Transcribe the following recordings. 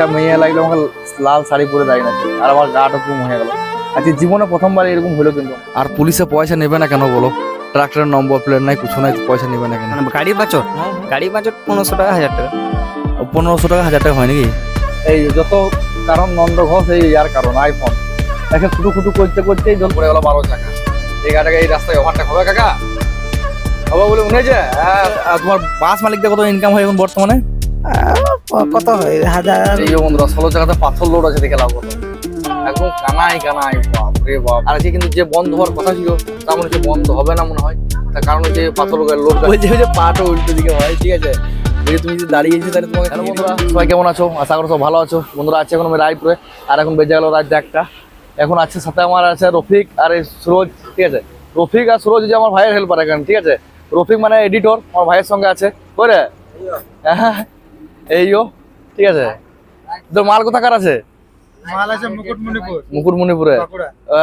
একটা মেয়ে লাগল আমাকে লাল শাড়ি পরে দাঁড়িয়ে আছে আর আমার গাটা পুরো হয়ে গেল। আজকে জীবনে প্রথমবার এরকম হলো কিন্তু। আর পুলিশে পয়সা নেবে না কেন বলো? ট্রাক্টরের নম্বর প্লেট নাই কিছু নাই পয়সা নেবে না কেন? গাড়ি বাচট গাড়ি বাচট পনেরোশো টাকা হাজার টাকা। পনেরোশো টাকা হাজার টাকা হয় নাকি? এই যত কারণ নন্দ ঘোষ এই ইয়ার কারণ আইফোন একে খুটু খুটু করতে করতেই জল পড়ে গেল বারো টাকা। এই গাড়িটাকে এই রাস্তায় ওভারটা হবে কাকা। হবে বলে মনে হয়েছে হ্যাঁ, আর তোমার বাস মালিকদের কত ইনকাম হয় এখন বর্তমানে? কত হয়? হাজার? এই বন্ধুরা ষোলো জায়গাতে পাথর লোড আছে দেখে লাভ কত? একদম কানাই কানাই বাপ রে বাপ। আর আজকে কিন্তু যে বন্ধ হওয়ার কথা ছিল তা মনে হচ্ছে বন্ধ হবে না মনে হয়। তার কারণ হচ্ছে পাথর লোড বলছে যে পাটা উল্টো দিকে হয় ঠিক আছে? তুমি যদি দাঁড়িয়েছি তাহলে তোমাকে হ্যালো বন্ধুরা সবাই কেমন আছো? আশা করো সব ভালো আছো। বন্ধুরা আছে এখন আমি রায়পুরে আর এখন বেজে গেল রাত একটা। এখন আছে সাথে আমার আছে রফিক আর এই সুরজ ঠিক আছে? রফিক আর সুরজ যে আমার ভাইয়ের হেল্পার এখন ঠিক আছে? রফিক মানে এডিটর আমার ভাইয়ের সঙ্গে আছে। করে হ্যাঁ। এইও ঠিক আছে। তোর মাল কোথাকার আছে? মাল আছে মুকুটমণিপুর। মুকুটমণিপুরে।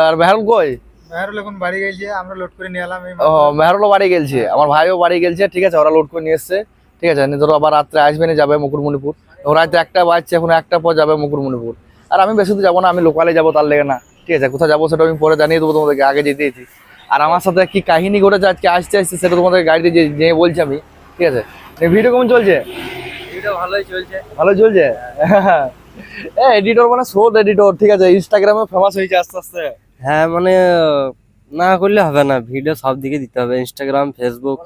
আর মেহরুল কই? মেহরুল এখন বাড়ি গেছে আমরা লোড করে নিয়ে এলাম ও মেহরুলও বাড়ি গেলছে আমার ভাইও বাড়ি গেলছে ঠিক আছে ওরা লোড করে নিয়ে এসছে ঠিক আছে ধরো আবার রাত্রে আসবে না যাবে মুকুটমণিপুর। রাতে একটা বাজছে এখন একটা পর যাবে মুকুটমণিপুর। আর আমি বেশি দূর যাব না আমি লোকালে যাব তার লেগে না ঠিক আছে কোথায় যাব সেটা আমি পরে জানিয়ে দেবো তোমাদেরকে আগে যেতেইছি আর আমার সাথে কি কাহিনী ঘটেছে আজকে আসতে আসতে সেটা তোমাদের গাড়িতে যে যে বলছি আমি ঠিক আছে। ভিডিও কেমন চলছে? ভালোই চলছে। ভালো চলছে? এডিটর মানে শোধ এডিটর ঠিক আছে? ইনস্টাগ্রামে ফেমাস হয়েছে আস্তে আস্তে। হ্যাঁ মানে না করলে হবে না। ভিডিও সব দিকে দিতে হবে। ইনস্টাগ্রাম ফেসবুক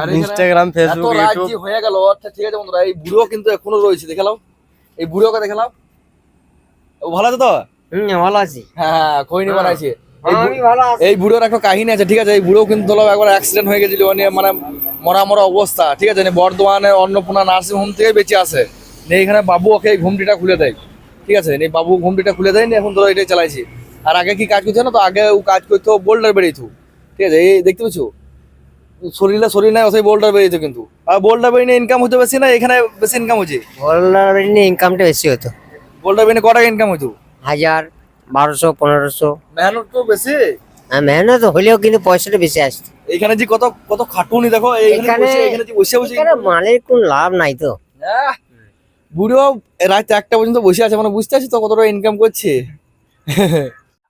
আর ইনস্টাগ্রাম ফেসবুক ইউটিউব হয়ে গেল আচ্ছা ঠিক আছে বন্ধুরা এই বুড়ো কিন্তু এখনও রয়েছে দেখালাম এই বুড়োকে দেখালাম ও ভালো আছে তো? হুম ভালো আছি। হ্যাঁ খৈনি বানাইছে? এই বুড়োর একটা কাহিনী আছে ঠিক আছে? এই বুড়ো কিন্তু ধরো একবার অ্যাক্সিডেন্ট হয়ে গেছিল নিয়ে মানে মরা মরা অবস্থা ঠিক আছে? নিয়ে বর্ধমানে অন্নপূর্ণা নার্সিং হোম থেকে বেঁচে আসে নিয়ে এখানে বাবু ওকে এই ঘুমটিটা খুলে দেয় ঠিক আছে? নিয়ে বাবু ঘুমটিটা খুলে দেয় নিয়ে এখন ধরো এটাই চালাইছি। আর আগে কি কাজ করছে না তো? আগে ও কাজ করতো বোল্ডার বেরিয়েছো ঠিক আছে? এই দেখতে পাচ্ছ? শরীরে শরীর নাই সেই বোল্ডার বেরিয়েছে কিন্তু। আর বোল্ডার বেরিয়ে ইনকাম হতে বেশি না এখানে বেশি ইনকাম হচ্ছে। বলার ইনকামটা বেশি হতো। বোল্ডার বেরিয়ে ক টাকা ইনকাম হতো হাজার বারোশো পনেরোশো। মেহনত তো বেশি? হ্যাঁ মেহনত হলেও কিন্তু পয়সাটা বেশি আসতো এখানে যে কত কত খাটুনি দেখো এখানে- এখানে বসে বসে এখানে মালের কোন লাভ নাই তো। বুড়ো রাত একটা পর্যন্ত বসে আছে মানে বুঝতে পারছি তো কতটা ইনকাম করছে।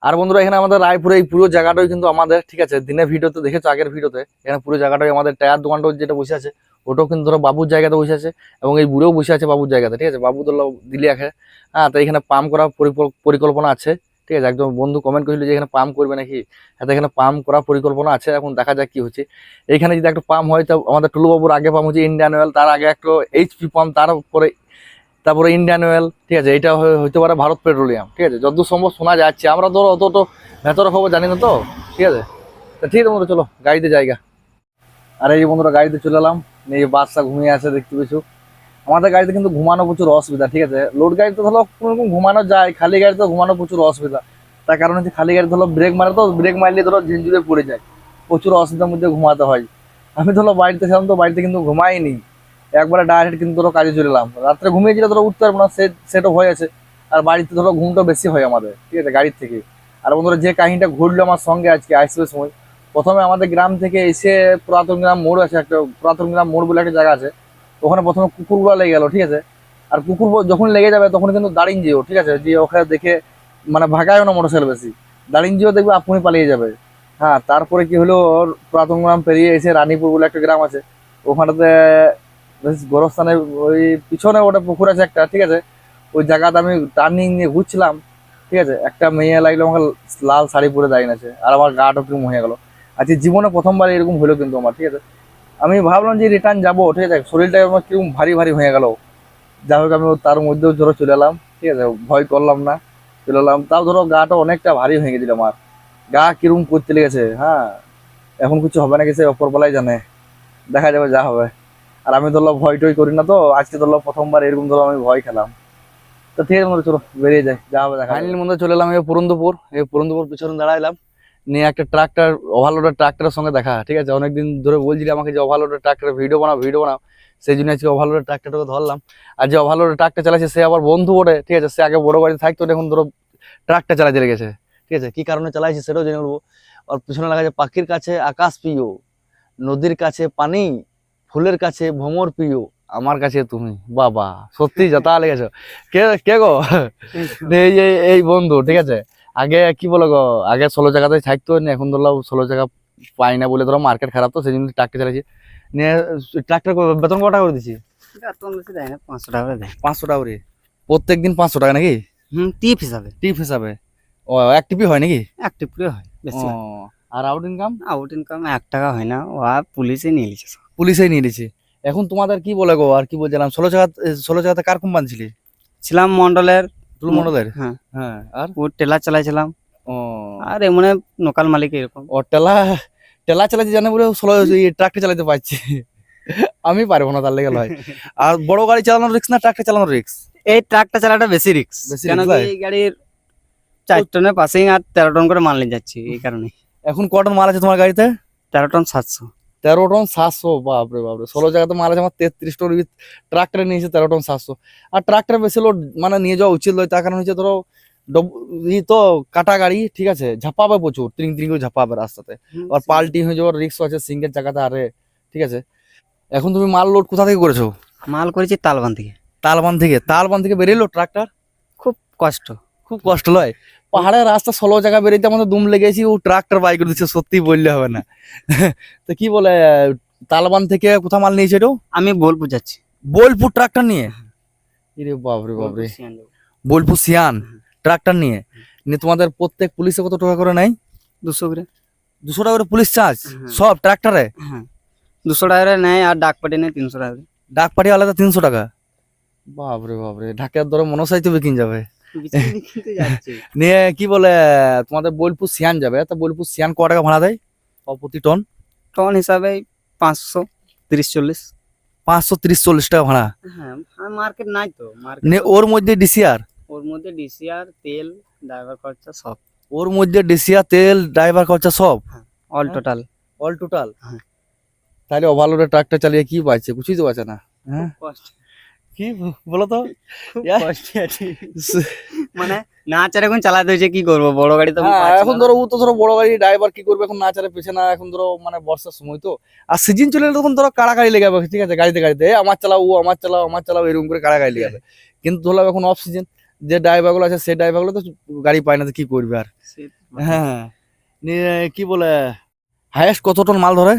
আর বন্ধুরা এখানে আমাদের রায়পুরে এই পুরো জায়গাটাই কিন্তু আমাদের ঠিক আছে দিনের ভিডিওতে দেখেছ আগের ভিডিওতে। এখানে পুরো জায়গাটাই আমাদের টায়ার দোকানটা যেটা বসে আছে ওটাও কিন্তু ধরো বাবুর জায়গাতে বসে আছে এবং এই বুড়েও বসে আছে বাবুর জায়গাতে ঠিক আছে বাবু দিল্লি আছে। হ্যাঁ তো এখানে পাম্প করার পরিকল্পনা আছে। ঠিক আছে, একদম বন্ধু কমেন্ট করেছিল যে এখানে পাম্প করবে নাকি? হ্যাঁ এখানে পাম্প করার পরিকল্পনা আছে, এখন দেখা যাক কি হচ্ছে। এখানে যদি একটা পাম্প হয়, তো আমাদের টুলুবাবুর আগে পাম্প হচ্ছে ইন্ডিয়ান অয়েল তার আগে একটা এইচপি পাম্প তারপরে তারপরে ইন্ডিয়ান অয়েল ঠিক আছে, এটা হইতে পারে ভারত পেট্রোলিয়াম, ঠিক আছে। যতদূর সম্ভব শোনা যাচ্ছে, আমরা ধরো অত তো ভেতরে খবর জানি না তো, ঠিক আছে। তা ঠিক আছে চলো, গাড়িতে জায়গা আর এই বন্ধুরা, গাড়িতে চলে এলাম, এই বাচ্চা ঘুমিয়ে আছে, দেখতে পেয়েছ। আমাদের গাড়িতে কিন্তু ঘুমানো প্রচুর অসুবিধা, ঠিক আছে? লোড গাড়িতে ধরো কোনো রকম ঘুমানো যায়, খালি গাড়িতে ঘুমানো প্রচুর অসুবিধা। তার কারণ হচ্ছে খালি গাড়ি ধরো ব্রেক মারে তো ব্রেক মারলে ধরো ঝিনঝুরে পড়ে যায়, প্রচুর অসুবিধার মধ্যে ঘুমাতে হয়। আমি ধরো বাড়িতে ছিলাম তো, বাড়িতে কিন্তু ঘুমাইনি। একবারে ডাইরেক্ট কিন্তু ধরো কাজে চলে এলাম। রাত্রে ঘুমিয়ে গেলে ধরো উঠতে পারব না সেট সেটও হয়ে আছে। আর বাড়িতে ধরো ঘুমটা বেশি হয় আমাদের, ঠিক আছে, গাড়ির থেকে। আর বন্ধুরা, যে কাহিনীটা ঘটলো আমার সঙ্গে আজকে আসবে সময়, প্রথমে আমাদের গ্রাম থেকে এসে পুরাতন গ্রাম মোড় আছে, একটা পুরাতন গ্রাম মোড় বলে একটা জায়গা আছে। ওখানে প্রথমে কুকুরগুলো লেগে গেল, ঠিক আছে? আর কুকুর যখন লেগে যাবে তখন কিন্তু দাঁড়িয়ে যেও ঠিক আছে? যে ওখানে দেখে মানে ভাগায়ও না মোটরসাইকেল বেশি। দাঁড়িয়ে যেও দেখবে আপনি পালিয়ে যাবে। হ্যাঁ তারপরে কি হলো? ওর গ্রাম পেরিয়ে এসে রানীপুর বলে একটা গ্রাম আছে। ওখানটাতে বেশ গোরস্থানে ওই পিছনে ওটা পুকুর আছে একটা, ঠিক আছে? ওই জায়গাতে আমি টার্নিং নিয়ে ঘুরছিলাম, ঠিক আছে? একটা মেয়ে লাগল, আমাকে লাল শাড়ি পরে দাঁড়িয়ে আছে। আর আমার গাটা কীরকম হয়ে গেল। আজকে জীবনে প্রথমবার এরকম হলো কিন্তু আমার, ঠিক আছে? আমি ভাবলাম যে রিটার্ন যাব, ঠিক আছে? শরীরটা আমার কীরকম ভারী ভারী হয়ে গেল। যাই হোক, আমি তার মধ্যেও ধরো চলে এলাম, ঠিক আছে? ভয় করলাম না, চলে এলাম। তাও ধরো গাটা অনেকটা ভারী হয়ে গেছিল আমার। গা কীরকম করতে লেগেছে হ্যাঁ? এখন কিছু হবে না কিছু অপরবেলায় জানে। দেখা যাবে যা হবে। আর আমি ধরলো ভয় টয় করি না তো, আজকে ধরলো প্রথমবার এরকম ধরো আমি ভয় খেলাম। তো ঠিক আছে চলো বেরিয়ে যাই, যা হবে দেখা মধ্যে চলে এলাম এই পুরন্দপুর এই পুরন্দপুর পিছনে দাঁড়াইলাম। নিয়ে একটা ট্রাক্টর ওভারলোডের ট্রাক্টরের সঙ্গে দেখা ঠিক আছে? অনেকদিন ধরে বলছিলি আমাকে যে ওভারলোডের ট্রাক্টরের ভিডিও বানাও ভিডিও বানাও। সেই জন্য আজকে ওভারলোডের ট্রাক্টরটাকে ধরলাম। আর যে ওভারলোডের ট্রাক্টর চালাচ্ছে সে আবার বন্ধু ওঠে ঠিক আছে? সে আগে বড় বাড়িতে থাকতো এখন ধরো ট্রাক্টর চালাতে লেগেছে ঠিক আছে? কী কারণে চালাইছে সেটাও জেনে নেব। আর পিছনে লেখা আছে পাখির কাছে আকাশ প্রিয় নদীর কাছে পানি ফুলের কাছে ভ্রমর প্রিয় আমার কাছে তুমি বাবা সত্যি যাতা লেগেছো। কে কে গো? এই এই বন্ধু ঠিক আছে? আগে কি বলো গো আগে ষোলো জায়গাতে থাকতো এখন ধরলাম ষোলো জায়গা পাই না বলে ধরো মার্কেট খারাপ তো সেই জন্য ট্রাক্টর চালাচ্ছি নিয়ে ট্রাক্টর বেতন কত টাকা করে দিছি? বেতন বেশি দেয় না পাঁচশো টাকা দেয়। পাঁচশো টাকা করে? প্রত্যেক দিন পাঁচশো টাকা নাকি? হুম টিপ হিসাবে। টিপ হিসাবে। ও এক টিপি হয় নাকি? অ্যাক্টিভ করে হয় বেশি আর আউট ইনকাম আউট ইনকাম এক টাকা হয় না ও আর পুলিশে নিয়ে নিচ্ছে পুলিশেই নিয়ে নিয়েছে এখন তোমাদের কি বলে গো আর কি বলছিলাম ষোলো জায়গা ষোলো জায়গাতে কার কোম্পানি ছিলি? ছিলাম মন্ডলের মন্ডলের হ্যাঁ। হ্যাঁ আর? ও টেলার চালাইছিলাম। ও। আর এমনে লোকাল মালিক এরকম। ও টেলা টেলা চালাতে জানে বলে ষোলো ট্রাক্টর চালাতে পারছি। আমি পারব না তার লেগে লয়। আর বড় গাড়ি চালানোর রিক্স না ট্রাক্টর চালানোর রিক্স এই ট্রাকটা চালাটা বেশি রিক্স কেন? এই গাড়ির চার টনের পাসিং আর তেরো টন করে মাল নিয়ে যাচ্ছি এই কারণে এখন কটন মাল আছে তোমার গাড়িতে? তেরো টন সাতশো। তেরো টন সাতশো বাপরে বাপরে। ষোলো জায়গাতে মাল আছে আমার তেত্রিশ টন ট্রাক্টরে নিয়েছে তেরো টন সাতশো। আর ট্রাক্টর বেশি লোড মানে নিয়ে যাওয়া উচিত নয় তার কারণ হচ্ছে ধরো ই তো কাটা গাড়ি ঠিক আছে ঝাপাবে প্রচুর তিন তিন করে ঝাপাবে রাস্তাতে। আর পাল্টি হয়ে যাওয়ার রিক্স আছে সিঙ্গেল চাকাতে আরে ঠিক আছে। এখন তুমি মাল লোড কোথা থেকে করেছ? মাল করেছি তালবান থেকে। তালবান থেকে। তালবান থেকে বেরিয়েলো ট্রাক্টর খুব কষ্ট। খুব কষ্ট লয় পাহাড়ের রাস্তা ষোলো জায়গা বেরিয়েতে আমাদের দুম লেগেছি ও ট্রাক্টর বাইক করে দিচ্ছে সত্যি বললে হবে না। তো কি বলে তালবান থেকে কোথা মাল নিয়েছে এটাও? আমি বোলপুর যাচ্ছি। বোলপুর ট্রাক্টর নিয়ে? ইরে বাপরে বাপরে। বোলপুর সিয়ান ট্রাক্টর নিয়ে? নিয়ে তোমাদের প্রত্যেক পুলিশে কত টাকা করে নেয়? দুশো করে। দুশো টাকা করে পুলিশ চার্জ। সব ট্রাক্টরে? হ্যাঁ। দুশো টাকা করে নেয় আর ডাক পাটি নেয় তিনশো টাকা ডাক পাটি আলাদা তিনশো টাকা? বাপরে বাপরে ঢাকার দরে মনোসাইতে বিকিন যাবে। বিচিত্র কিন্তু যাচ্ছে নিয়ে কি বলে তোমাদের বোলপুর সিয়ান যাবে। তা বোলপুর সিয়ান ক টাকা ভাড়া দেয়? প্রতি টন? টন হিসাবে পাঁচশো তিরিশ চল্লিশ। পাঁচশো তিরিশ চল্লিশ টাকা ভাড়া। হ্যাঁ মার্কেট নাই তো মার্কেট নিয়ে ওর মধ্যে ডিসিআর? ওর মধ্যে ডিসিআর তেল ড্রাইভার খরচা সব। ওর মধ্যে ডিসিআর তেল ড্রাইভার খরচা সব? অল। টোটাল অল টোটাল হ্যাঁ। তাহলে ওভারলোডের ট্রাকটা চালিয়ে কি পাচ্ছে কিছুই তো পাচ্ছে না। হ্যাঁ? কি? বলো তো মানে না চার এখন চালাতে হয়েছে কি করব? বড় গাড়ি তো হ্যাঁ, এখন ধরো ও তো ধরো বড় গাড়ি ড্রাইভার কি করবে এখন না চারে পেছে না এখন ধরো মানে বর্ষার সময় তো। আর সিজন চলে তখন ধরো কাড়াকাড়ি লেগে যাবে ঠিক আছে? গাড়িতে গাড়িতে আমার চালাও ও আমার চালাও আমার চালাও এরকম করে কাড়াকাড়ি লেগে যাবে। কিন্তু ধরলাম এখন অফ সিজন যে ড্রাইভারগুলো আছে সেই ড্রাইভারগুলো তো গাড়ি পায় না তো কি করবে আর। হ্যাঁ। কি বলে হায়েস্ট কত টন মাল ধরে?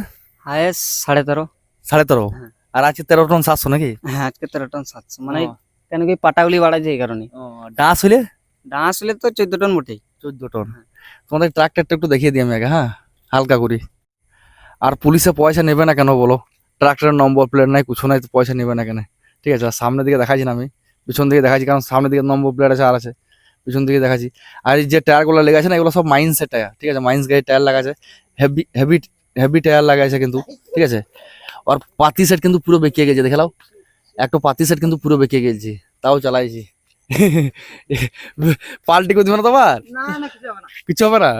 হায়েস্ট সাড়ে তেরো। সাড়ে তেরো? হ্যাঁ। আর আজকে তেরো টন সাতশো নাকি? হ্যাঁ আজকে তেরো টন সাতশো। মানে কেন কি পাটাগুলি বাড়াচ্ছে এই কারণে। ডাঁস হলে ডাঁস হলে তো চোদ্দ টন মোটেই। চোদ্দ টন। তোমাদের ট্রাক্টরটা একটু দেখিয়ে দিই আমি আগে হ্যাঁ? হালকা করি। আর পুলিশে পয়সা নেবে না কেন বলো? ট্রাক্টরের নম্বর প্লেট নাই কিছু নাই তো পয়সা নেবে না কেন? ঠিক আছে আর সামনের দিকে দেখাচ্ছি না আমি। পিছন দিকে দেখাচ্ছি কারণ সামনের দিকে নম্বর প্লেট আছে আর আছে। পিছন দিকে দেখাচ্ছি আর এই যে টায়ারগুলো লেগে আছে না এগুলো সব মাইন্সের টায়ার ঠিক আছে? মাইন্স গাড়ির টায়ার লাগা আছে হেভি হেভি হেভি টায়ার লাগা আছে কিন্তু ঠিক আছে? আর পাতি সেট কিন্তু পুরো বেঁকিয়ে গেছে দেখে নাও একটা পাতি সেট কিন্তু পুরো বেঁকিয়ে গেছে তাও চালাইছি পাল্টি করে দিবে না তোমার না না কিছু হবে না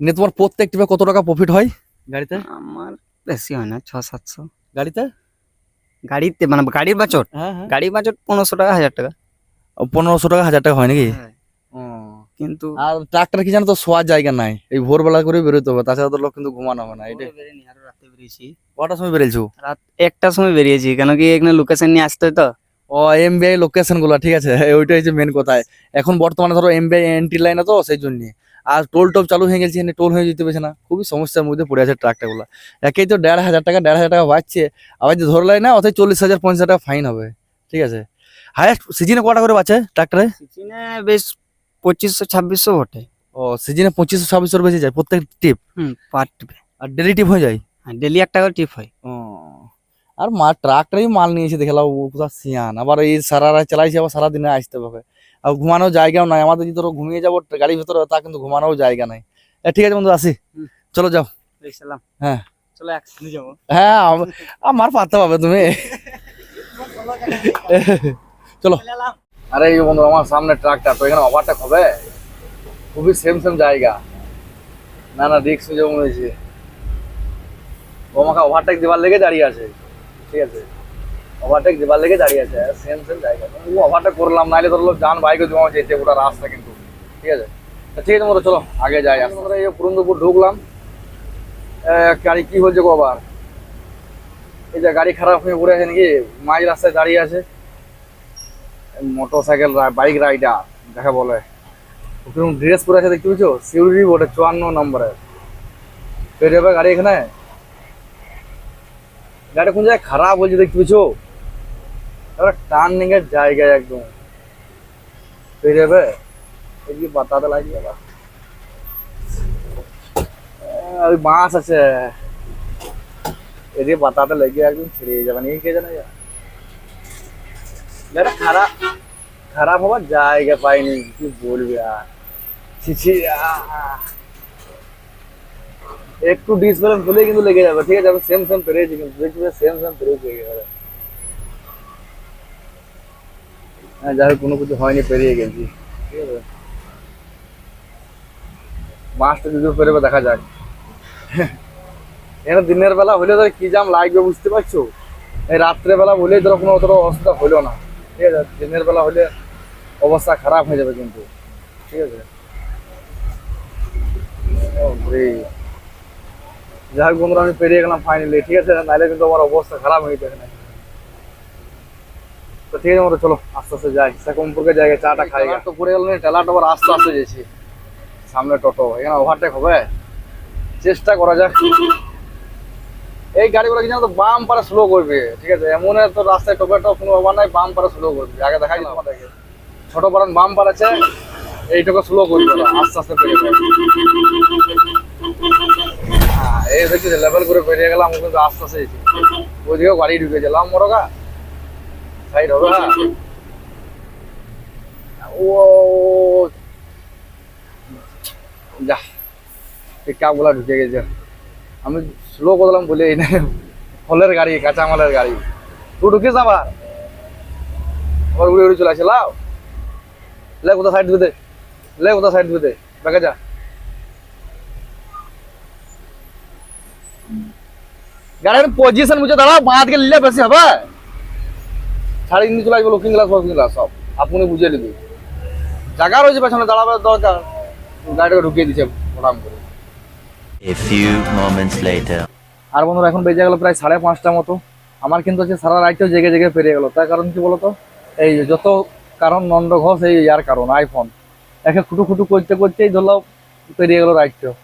না তোমার প্রত্যেক ট্রিপে কত টাকা প্রফিট হয় গাড়িতে আমার বেশি হয় না ছ সাতশো গাড়িতে গাড়িতে মানে গাড়ির বাচট গাড়ির বাচট পনেরোশো টাকা হাজার টাকা পনেরোশো টাকা হাজার টাকা হয় নাকি কিন্তু আর ট্রাক্টর কি জানো তো শোয়ার জায়গা নাই। এই ভোরবেলা করে বেরোতে হবে তাছাড়া তো লোক কিন্তু ঘুমানো হবে না আরও রাতে বেরিয়েছি। কটার সময় বেরিয়েছো? রাত একটার সময় বেরিয়েছি কেন কি এখানে লোকেশন নিয়ে আসতে তো? ও এমবিআই লোকেশনগুলো ঠিক আছে ওইটাই হচ্ছে মেন কথায় এখন বর্তমানে ধরো এমবিআই এন্ট্রি লাইনে তো সেই জন্য। আর টোল টোপ চালু হয়ে গেছে টোল হয়ে যেতে পারছে না খুবই সমস্যার মধ্যে পড়ে আছে ট্রাকটা গুলো। একেই তো দেড় হাজার টাকা দেড় হাজার টাকা বাঁচছে আবার যে ধরলাই না অথচ চল্লিশ হাজার পঞ্চাশ টাকা ফাইন হবে ঠিক আছে। হায়েস্ট সিজনে কটা করে বাঁচে ট্রাক্টরে? সিজনে বেশ পঁচিশশো ছাব্বিশশো বটে। ও সিজনে পঁচিশশো ছাব্বিশশো বেশি যায় প্রত্যেক টিপ হুম পার টিপে আর ডেলি টিপ হয়ে যায়? ডেলি একটা করে টিপ হয়। ও আর মা ট্রাকটারই মাল নিয়েছে দেখলাম ও কোথা সিয়ান। আবার এই সারা রাত চালাইছে আবার সারাদিনে আসতে হবে। আর ঘুমানোর জায়গাও নাই আমাদের যদি ধরো ঘুমিয়ে যাব গাড়ির ভিতরে তা কিন্তু ঘুমানোর জায়গা নাই। ঠিক আছে বন্ধু আসি। চলো যাও। হ্যাঁ। চলো একসাথে যাব। হ্যাঁ আম- আমার পারতে পাবে তুমি। চলো। আরে এই বন্ধু, আমার সামনে ট্রাকটা তো এখানে ওভারটেক হবে? খুবই সেম সেম জায়গা। না না রিক্স যেমন হয়েছে আমাকে ওভারটেক দেবার লেগে দাঁড়িয়ে আছে। ঠিক আছে? ওভারটেক দেবার লেগে দাঁড়িয়ে আছে সেম সেম জায়গা। ও ওভারটেক করলাম, নাহলে ধরলো যান বাইকে দেবো আমার যেতে ওটা রাস্তা কিন্তু। ঠিক আছে? ঠিক আছে মোটা চলো, আগে যাই। আমরা এই পুরন্দপুর ঢুকলাম। গাড়ি কী হয়েছে গো আবার এই যে গাড়ি খারাপ হয়ে পড়ে আছে নাকি? মাঝ রাস্তায় দাঁড়িয়ে আছে। মোটর সাইকেল বাইক রাইডার, যাকে বলে। কীরকম ড্রেস পরে আছে, দেখতে পেয়েছ সিউড়ি বোর্ডে চুয়ান্ন নম্বরে পেরে যাবে গাড়ি এখানে? গাড়ি কোন জায়গায় খারাপ বলছে, দেখতে পেয়েছ টার্নিং এর জায়গায় একদম। পেরে যাবে এদিকে বাতাতে লাগিয়ে যাবে ওই বাঁশ আছে। এদিকে বাতাতে লেগে একদম ছিঁড়ে যাবে। নিয়ে কে জানে গাড়ি খারাপ খারাপ হবার জায়গা পাইনি, কি বলবি আর? ছিছি একটু ডিসব্যালেন্স হলে কিন্তু লেগে যাবে, ঠিক আছে? আমি সেম সেম পেরেছি কিন্তু দেখবে সেম সেম পেরেছি যাবে হ্যাঁ যাই হোক, কোনো কিছু হয়নি, পেরিয়ে গেছি, ঠিক আছে? মাছটা যদি পেরোবে দেখা যাক। এখানে দিনের বেলা হলে তো কি জাম লাগবে বুঝতে পারছ? এই রাত্রে বেলা হলে ধরো কোনো অতটা অবস্থা হলো না। ঠিক আছে, দিনের বেলা হলে অবস্থা খারাপ হয়ে যাবে কিন্তু। ঠিক আছে? যাই হোক বন্ধুরা, আমি পেরিয়ে গেলাম ফাইনালি ঠিক আছে? নাহলে কিন্তু আমার অবস্থা খারাপ হয়ে যাবে। তো ঠিক আছে আমরা চলো, আস্তে আস্তে যাই। সেকমপুরকে জায়গায় চাটা খাই। তো পড়ে গেল টেলাটা আবার আস্তে আস্তে যেছি সামনে টোটো, এখানে ওভারটেক হবে। চেষ্টা করা যাক। এই গাড়িগুলো কি জানো তো বাম পারে স্লো করবে, ঠিক আছে? এমন তো রাস্তায় টোপে টপ কোনো ব্যাপার নাই, বাম পারে স্লো করবে। আগে দেখাই দিলাম আমাদেরকে ছোট পারান বাম পার এইটুকু স্লো করবে আস্তে আস্তে যাবে। হ্যাঁ এই দেখছি লেভেল করে পেরিয়ে গেলাম কিন্তু আস্তে আস্তে ওইদিকেও গাড়ি ঢুকে গেলাম, মোরগা। সাইড হবে হ্যাঁ। ও, যা পিকআপগুলা ঢুকে গেছে। আমি স্লো করলাম বলে এই না ফলের গাড়ি, কাঁচামালের গাড়ি। তুই ঢুকিস আবার। আবার উড়ে উড়ে চলে আসে, লাও। লে কোথাও সাইড দিতে লে কোথাও সাইড দিতে বেগে যা। গাড়ির পজিশন বুঝে দাঁড়াও, বাঁ দিকে নিলে বেশি হবে। ছাড়ি নিয়ে চলে আসবে লুকিং গ্লাস ফকিং গ্লাস সব। আপনি বুঝে নিবি। জায়গা রয়েছে পেছনে, দাঁড়াবার দরকার। গাড়িটাকে ঢুকিয়ে দিচ্ছে মোটাম করে। আর বন্ধুরা, এখন বেজে গেল প্রায় সাড়ে পাঁচটা মতো। আমার কিন্তু হচ্ছে সারা রাইতেও জেগে জেগে পেরিয়ে গেল। তার কারণ কি বলতো? এই যত কারণ, নন্দ ঘোষ, এই ইয়ার কারণ আইফোন একে খুটু খুটু করতে করতেই ধরলো পেরিয়ে গেল রাইটটাও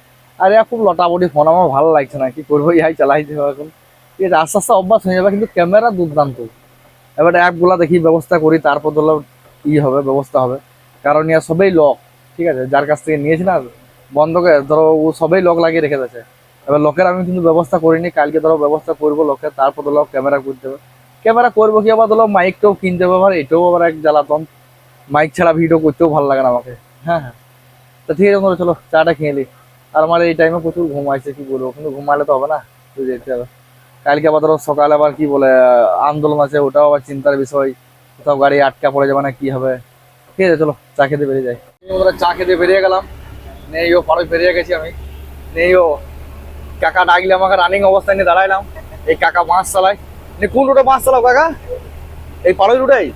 আর এ খুব লটাবটি ফোন আমার ভালো লাগছে না। কি করব ইহাই চালাই দেবো এখন। আছে, আস্তে আস্তে অভ্যাস হয়ে যাবে, কিন্তু ক্যামেরা দুর্দান্ত। এবার অ্যাপগুলা দেখি, ব্যবস্থা করি, তারপর ধরলো ই হবে, ব্যবস্থা হবে। কারণ ইয়া সবেই লক ঠিক আছে, যার কাছ থেকে নিয়েছি না বন্ধ করে, ধরো ও সবেই লক লাগিয়ে রেখে দিয়েছে। এবার লোকের আমি কিন্তু ব্যবস্থা করিনি, কালকে ধরো ব্যবস্থা করব লোকের তারপর ধরো ক্যামেরা করতে হবে। ক্যামেরা করব কি আবার ধরো মাইকটাও কিনতে হবে আবার, এটাও আবার এক জ্বালাতন। মাইক ছাড়া ভিডিও করতেও ভালো লাগে না আমাকে। হ্যাঁ হ্যাঁ। তো ঠিক আছে চলো চাটা খেয়ে নিই আর আমার এই টাইমে প্রচুর ঘুম আসছে, কি বলব? কিন্তু ঘুমালে তো হবে না যেতে হবে। কালকে আবার ধরো সকালে আবার কি বলে, আন্দোলন আছে, ওটাও আবার চিন্তার বিষয়। কোথাও গাড়ি আটকা পড়ে যাবে না, কি হবে? ঠিক আছে, চলো চা খেতে বেরিয়ে যাই। চা খেতে বেরিয়ে গেলাম। নেই ও পাড়ে বেরিয়ে গেছি আমি। নেই ও। কাকা ডাকলে আমাকে রানিং অবস্থায় নিয়ে দাঁড়াইলাম। এই কাকা বাঁশ চালায়। নি কোন রুটে বাঁশ চালাও কাকা? এই পাড়ই রুটেই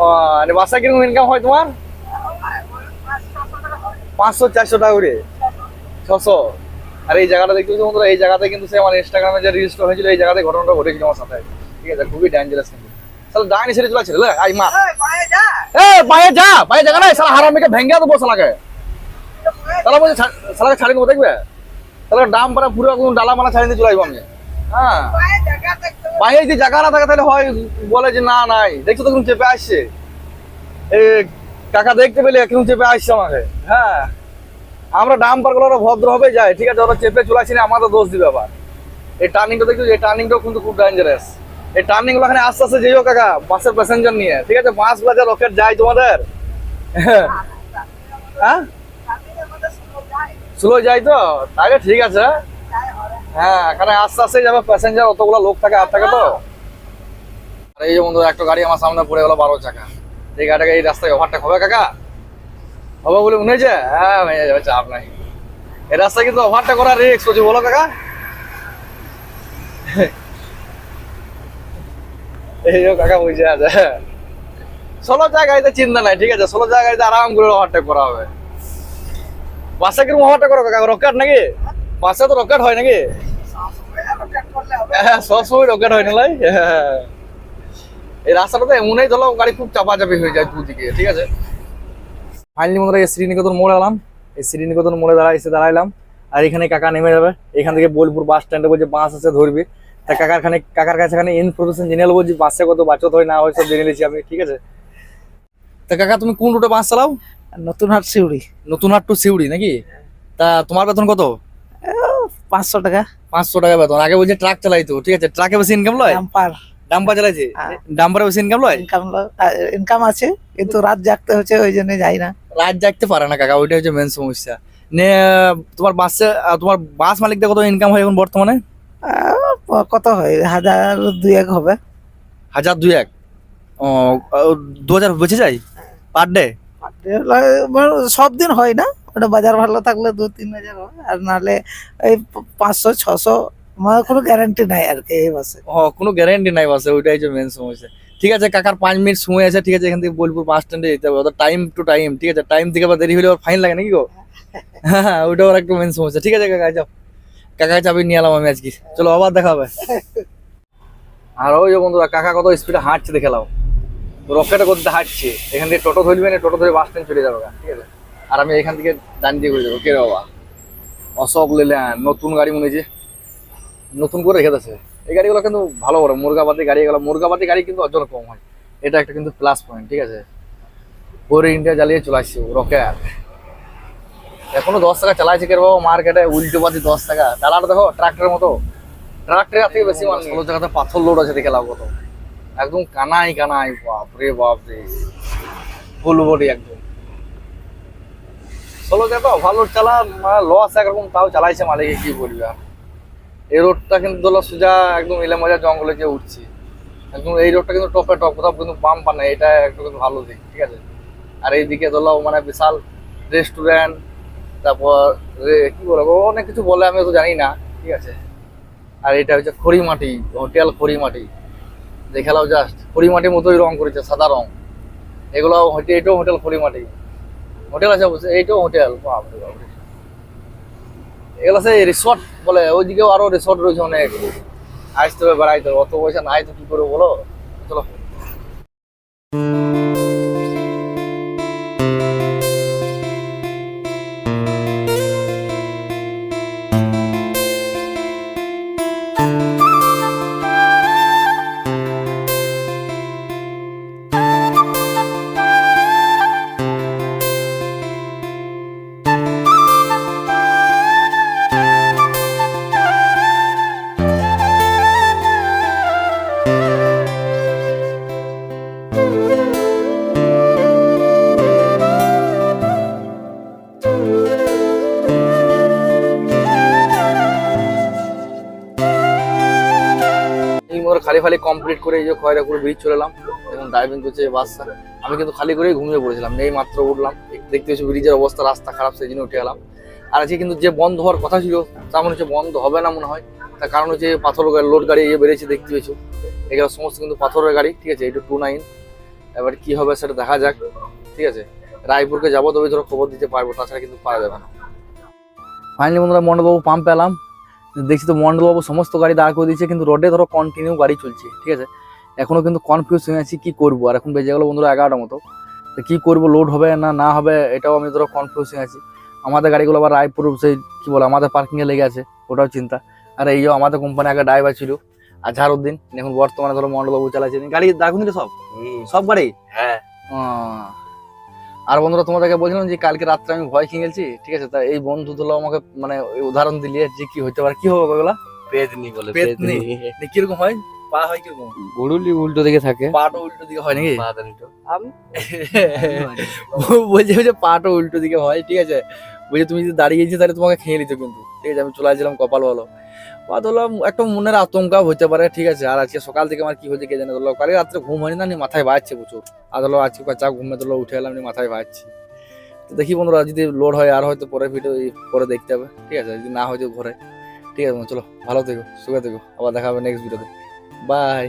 ও আর বাসা কীরকম ইনকাম হয় তোমার? পাঁচশো চারশো টাকা করে। ছশো। আর এই জায়গাটা দেখতে পাচ্ছি বন্ধুরা এই জায়গাতে কিন্তু সে আমার ইনস্টাগ্রামে যে রিলসটা হয়েছিল এই জায়গাতে ঘটনাটা ঘটেছিল আমার সাথে। ঠিক আছে খুবই ডেঞ্জারাস কিন্তু। তাহলে ডাইনি ছেড়ে চলে ছিল আই মা। এ পায়ে যা। পায়ে জায়গা নাই সালা হারামিকে ভেঙ্গে দেবো সালাকে তাহলে বলছে সালাকে ছাড়ি দেবো, দেখবে? তাহলে ডাম পাড়া পুরো একদম ডালা মালা ছাড়িয়ে দিয়ে চলে আসব আমি। হ্যাঁ। পায়ে যদি জায়গা না থাকে, তাহলে হয়, বলে যে না, নাই। দেখছ তো চেপে আসছে? এ, কাকা দেখতে পেলে কেউ চেপে আসছে আমাকে। হ্যাঁ। আমরা ডাম পারগুলো ভদ্র হবে যায় ঠিক আছে, ওরা চেপে চলে আসি না আমাদের দোষ দিবে আবার। এই টার্নিংটা দেখছ? এই টার্নিংটাও কিন্তু খুব ডেঞ্জারাস এই টার্নিংগুলো এখানে আস্তে আস্তে যেও কাকা বাসের প্যাসেঞ্জার নিয়ে। ঠিক আছে পাঁচ বাজার রকেট যায় তোমাদের। হ্যাঁ? স্লো যাই তো? তাহলে ঠিক আছে। হ্যাঁ এখানে আস্তে আস্তে যাবে প্যাসেঞ্জার অতগুলো লোক থাকে, আর থাকে তো। আর এই যে বন্ধু, একটা গাড়ি আমার সামনে পড়ে গেলো বারো চাকা। এই গাড়িটাকে এই রাস্তায় ওভারটেক হবে কাকা? হবে বলে মনে হয়েছে? হ্যাঁ হয়ে যাবে চাপ নাই। এই রাস্তায় কিন্তু ওভারটেক করা রিক্স হচ্ছে বলো কাকা। এই যে কাকা বুঝে আছে। ষোলো জায়গায় চিন্তা নাই, ঠিক আছে? ষোলো জায়গায় আরাম করে ওভারটেক করা হবে। বাসে কীরকম ওভারটেক করো কাকা রকেট নাকি? বাসে তো রকেট হয় নাকি? হ্যাঁ সবসময় রকেট হয় না লাই। হ্যাঁ। এই রাস্তাটাতে এমনই ধরো গাড়ি খুব চাপাচাপি হয়ে যায় দুদিকে, ঠিক আছে? ফাইনালি বন্ধুরা, এই শ্রীনিকেতন মোড়ে এলাম। এই শ্রীনিকেতন মোড়ে দাঁড়াই এসে দাঁড়াইলাম। আর এখানে কাকা নেমে যাবে। এখান থেকে বোলপুর বাস স্ট্যান্ডে বলছে, বাস আছে, ধরবি। তা কাকার খানে কাকার কাছে খানে ইনফরমেশন জেনে নেব যে বাসে কত বাচত হয়, না হয়, সব জেনে নিয়েছি আমি, ঠিক আছে? তা কাকা, তুমি কোন রুটে বাস চালাও? নতুন হাট সিউড়ি। নতুন হাট টু সিউড়ি নাকি? তা তোমার বেতন কত? পাঁচশো টাকা। পাঁচশো টাকা বেতন। আগে বলছে ট্রাক চালাইতো ঠিক আছে? ট্রাকে বেশি ইনকাম লয়? ডাম্পার। ডাম্পার চালাইছে? হ্যাঁ। ডাম্পারে বেশি ইনকাম লয়? ইনকাম ইনকাম আছে কিন্তু রাত জাগতে হচ্ছে ওই জন্য যাই না। রাত জাগতে পারে না কাকা ওইটা হচ্ছে মেন সমস্যা। নে তোমার বাসে তোমার বাস মালিকদের কত ইনকাম হয় এখন বর্তমানে? কত হয়? হাজার দুই এক হবে। হাজার দুই এক ও দু হাজার বেঁচে যায়? Per day? সব দিন হয় না। ওটা বাজার ভালো থাকলে দু তিন হাজার হয়, আর নাহলে এই পাঁচশো, ছশো মানে কোনো গ্যারান্টি নাই আর কি এই বাসে ও, কোনো গ্যারান্টি নাই বাসে ওইটাই হচ্ছে মেন সমস্যা। ঠিক আছে, কাকার পাঁচ মিনিট সময় আছে, ঠিক আছে, এখান থেকে বোলপুর বাস স্ট্যান্ডে যেতে হবে। ওদের টাইম টু টাইম ঠিক আছে টাইম থেকে আবার দেরি হলে ওর ফাইন লাগে নাকি গো? হ্যাঁ ওইটা ওর একটু মেন সমস্যা। ঠিক আছে, কাকা, যাও। কাকা চাবি নিয়ে এলাম আমি আজকে। চলো আবার দেখা হবে। আর ওই যে বন্ধুরা, কাকা কত স্পিডে হাঁটছে দেখে লাও রকেটে করতে হাঁটছে, এখান থেকে টোটো ধরবে না, টোটো ধরে বাস স্ট্যান্ড চলে যাবে ঠিক আছে? আর আমি এখান থেকে ডান দিয়ে ঘুরে যাব। কে বাবা? অশোক লেল্যান্ড, নতুন গাড়ি মনে হচ্ছে নতুন করে রেখে দিয়েছে। এই গাড়িগুলো কিন্তু ভালো বড়, মুরগাবাদি গাড়ি এগুলো, মুরগাবাদি গাড়ি কিন্তু অর্জন কম হয়। এটা একটা কিন্তু প্লাস পয়েন্ট ঠিক আছে? পরে ইন্ডিয়া জ্বালিয়ে চলে আসছে রকেট। এখনও দশ টাকা চালাইছে কে বাবা মার্কেটে উল্টো পাতি দশ টাকা। ডালাটা দেখো, ট্রাক্টরের মতো। ট্রাক্টরের থেকে বেশি মানুষ ষোলো জায়গাতে পাথর লোড আছে দেখে লাভ কত? একদম কানাই কানাই, বাপ রে বাপ রে। ফুল একদম। ষোলো জায়গা ভালো চালা মানে লস একরকম, তাও চালাইছে মালিকে, কি বলবে? আর এই রোডটা কিন্তু ধরো সোজা একদম ইলে মজা জঙ্গলে যে উঠছি। একদম এই রোডটা কিন্তু টপে টপ কোথাও কিন্তু বাম পা নাই, এটা একটু কিন্তু ভালো দিক, ঠিক আছে? আর এইদিকে ধরো মানে বিশাল রেস্টুরেন্ট তারপর কি বলব, অনেক কিছু বলে আমি তো জানি না, ঠিক আছে? আর এটা হচ্ছে খড়িমাটি হোটেল খড়িমাটি। দেখালাও জাস্ট খড়িমাটির মতোই রং করেছে, সাদা রং। এগুলো হচ্ছে এটাও হোটেল খড়িমাটি হোটেল আছে অবশ্যই এইটাও হোটেল এগুলো সেই রিসর্ট বলে, ওইদিকেও আরও রিসর্ট রয়েছে অনেক। আসতে হবে, বেড়াইতে হবে, অত পয়সা নাই তো কি করব বলো? চলো। খালি খালি কমপ্লিট করে এই যে খয়রাপুর ব্রিজ চলে এলাম এবং ড্রাইভিং করছে বাসটা। আমি কিন্তু খালি করেই ঘুমিয়ে পড়েছিলাম এই মাত্র উঠলাম। দেখতে হচ্ছে ব্রিজের অবস্থা, রাস্তা খারাপ, সেই জন্য উঠে গেলাম। আর আজকে কিন্তু যে বন্ধ হওয়ার কথা ছিল তা মনে হচ্ছে বন্ধ হবে না মনে হয়। তার কারণ হচ্ছে পাথর লোড গাড়ি ইয়ে বেড়েছে, দেখতে পেয়েছ। এগুলো সমস্ত কিন্তু পাথরের গাড়ি, ঠিক আছে? এটা টু নাইন। এবার কি হবে সেটা দেখা যাক, ঠিক আছে? রায়পুরকে যাব, তবে ধরো খবর দিতে পারব, তাছাড়া কিন্তু পাওয়া যাবে না। ফাইনালি বন্ধুরা মন্ডলবাবু পাম্প পেলাম দেখছি তো মন্ডলবাবু সমস্ত গাড়ি দাঁড় করে দিয়েছে কিন্তু রোডে ধরো কন্টিনিউ গাড়ি চলছে ঠিক আছে? এখনও কিন্তু কনফিউজ হয়ে আছি কি করব? আর এখন বেজে গেলো বন্ধুরা এগারোটার মতো। তো কি করব লোড হবে না না হবে এটাও আমি ধরো কনফিউজ হয়ে আছি। আমাদের গাড়িগুলো আবার রায়পুর সেই কি বলে আমাদের পার্কিংয়ে লেগে আছে ওটাও চিন্তা। আর এই যে আমাদের কোম্পানি আগে ড্রাইভার ছিল আজহারউদ্দিন এখন বর্তমানে ধরো মন্ডলবাবু চালাচ্ছে গাড়ি দাঁড় দিলে সব? সব গাড়ি? হ্যাঁ। ও। আর বন্ধুরা তোমাদেরকে বলছিলাম যে কালকে রাত্রে আমি ভয় খেয়ে গেছি ঠিক আছে? তা এই বন্ধু গুলো আমাকে মানে উদাহরণ দিলে যে কি হইতে পারে কি হবে ওগুলা? পেদনি বলে পেতনি। যে কীরকম হয়? পা হয় কীরকম? গরুলি উল্টো দিকে থাকে। পাটা উল্টো দিকে হয় নাকি? পাদানিটো বলছে যে পাটা উল্টো দিকে হয় ঠিক আছে? বলছে তুমি যদি দাঁড়িয়ে গেছি তাহলে তোমাকে খেয়ে নিত কিন্তু। ঠিক আছে আমি চলে আসছিলাম কপাল ভালো বা ধরো একটা মনের আতঙ্কা হতে পারে, ঠিক আছে? আর আজকে সকাল থেকে আমার কি হয়েছে কে জানে? ধরো কালকে রাত্রে ঘুম হয়নি না মাথায় বাজছে প্রচুর। আর ধরো আজকে চা ঘুমে ধরলো উঠে এলাম, নি মাথায় বাজছি। তো দেখি বন্ধুরা, যদি লোড হয় আর হয়তো পরে ভিডিও পরে দেখতে হবে, ঠিক আছে? যদি না হয় তো ঘরে। ঠিক আছে চলো, ভালো থেকো, সুখে থেকো। আবার দেখা হবে নেক্সট ভিডিওতে বাই